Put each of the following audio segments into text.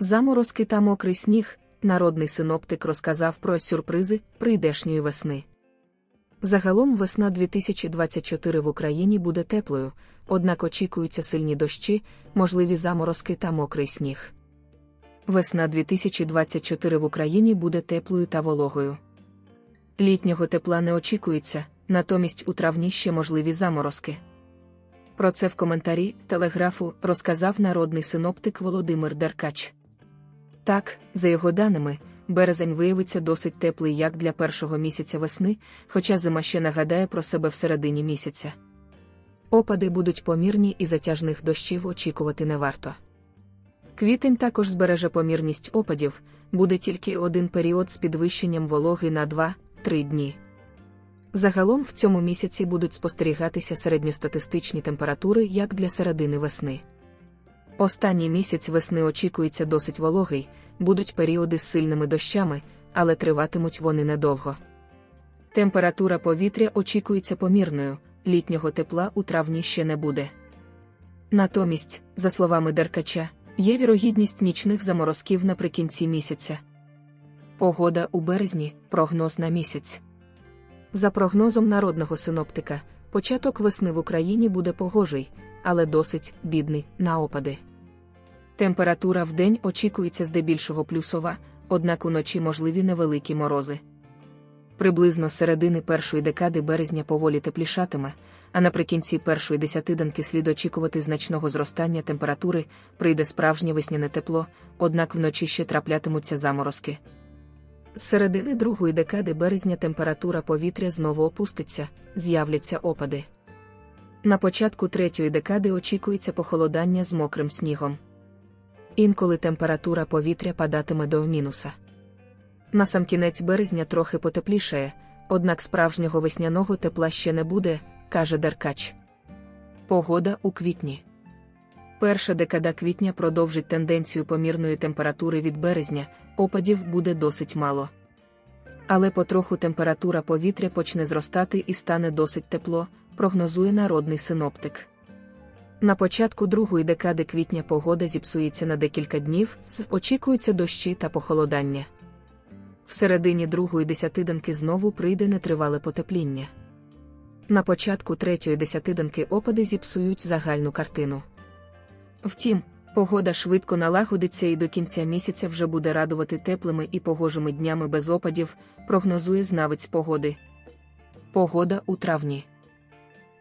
Заморозки та мокрий сніг, народний синоптик розказав про сюрпризи прийдешньої весни. Загалом весна 2024 в Україні буде теплою, однак очікуються сильні дощі, можливі заморозки та мокрий сніг. Весна 2024 в Україні буде теплою та вологою. Літнього тепла не очікується, натомість у травні ще можливі заморозки. Про це в коментарі телеграфу розказав народний синоптик Володимир Деркач. Так, за його даними, березень виявиться досить теплий як для першого місяця весни, хоча зима ще нагадає про себе всередині місяця. Опади будуть помірні і затяжних дощів очікувати не варто. Квітень також збереже помірність опадів, буде тільки один період з підвищенням вологи на 2-3 дні. Загалом в цьому місяці будуть спостерігатися середньостатистичні температури як для середини весни. Останній місяць весни очікується досить вологий, будуть періоди з сильними дощами, але триватимуть вони недовго. Температура повітря очікується помірною, літнього тепла у травні ще не буде. Натомість, за словами Деркача, є вірогідність нічних заморозків наприкінці місяця. Погода у березні прогноз на місяць. За прогнозом народного синоптика, початок весни в Україні буде погожий, але досить бідний на опади. Температура в день очікується здебільшого плюсова, однак уночі можливі невеликі морози. Приблизно з середини першої декади березня поволі теплішатиме, а наприкінці першої десятиданки слід очікувати значного зростання температури, прийде справжнє весняне тепло, однак вночі ще траплятимуться заморозки. З середини другої декади березня температура повітря знову опуститься, з'являться опади. На початку третьої декади очікується похолодання з мокрим снігом. Інколи температура повітря падатиме до мінуса. На сам кінець березня трохи потеплішає, однак справжнього весняного тепла ще не буде, каже Деркач. Погода у квітні. Перша декада квітня продовжить тенденцію помірної температури від березня, опадів буде досить мало. Але потроху температура повітря почне зростати і стане досить тепло, прогнозує народний синоптик. На початку другої декади квітня погода зіпсується на декілька днів, очікуються дощі та похолодання. В середині другої десятиданки знову прийде нетривале потепління. На початку третьої десятиданки опади зіпсують загальну картину. Втім, погода швидко налагодиться і до кінця місяця вже буде радувати теплими і погожими днями без опадів, прогнозує знавець погоди. Погода у травні.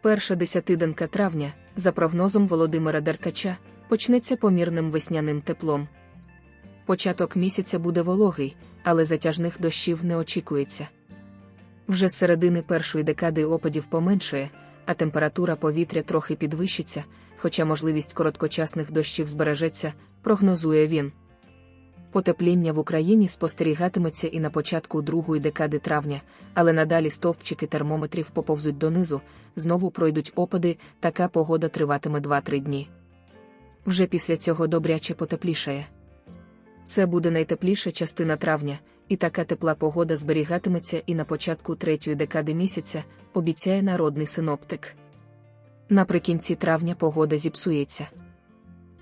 Перша десятиданка травня, за прогнозом Володимира Деркача, почнеться помірним весняним теплом. Початок місяця буде вологий, але затяжних дощів не очікується. Вже з середини першої декади опадів поменшує, а температура повітря трохи підвищиться, хоча можливість короткочасних дощів збережеться, прогнозує він. Потепління в Україні спостерігатиметься і на початку другої декади травня, але надалі стовпчики термометрів поповзуть донизу, знову пройдуть опади, така погода триватиме 2-3 дні. Вже після цього добряче потеплішає. Це буде найтепліша частина травня, і така тепла погода зберігатиметься і на початку третьої декади місяця, обіцяє народний синоптик. Наприкінці травня погода зіпсується.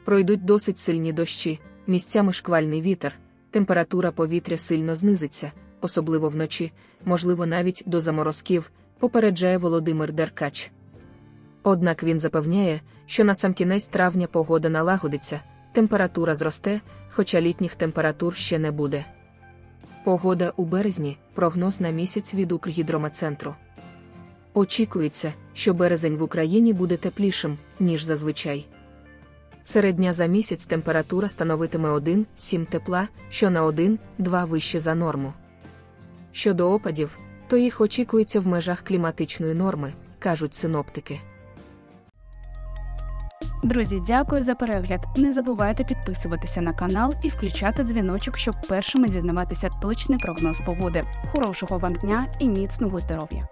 Пройдуть досить сильні дощі, місцями шквальний вітер, температура повітря сильно знизиться, особливо вночі, можливо, навіть до заморозків, попереджає Володимир Деркач. Однак він запевняє, що на сам кінець травня погода налагодиться, температура зросте, хоча літніх температур ще не буде. Погода у березні прогноз на місяць від Укргідромецентру. Очікується, що березень в Україні буде теплішим, ніж зазвичай. Середня за місяць температура становитиме 1-7 тепла, що на 1-2 вище за норму. Щодо опадів, то їх очікується в межах кліматичної норми, кажуть синоптики. Друзі, дякую за перегляд. Не забувайте підписуватися на канал і включати дзвіночок, щоб першими дізнаватися точний прогноз погоди. Хорошого вам дня і міцного здоров'я!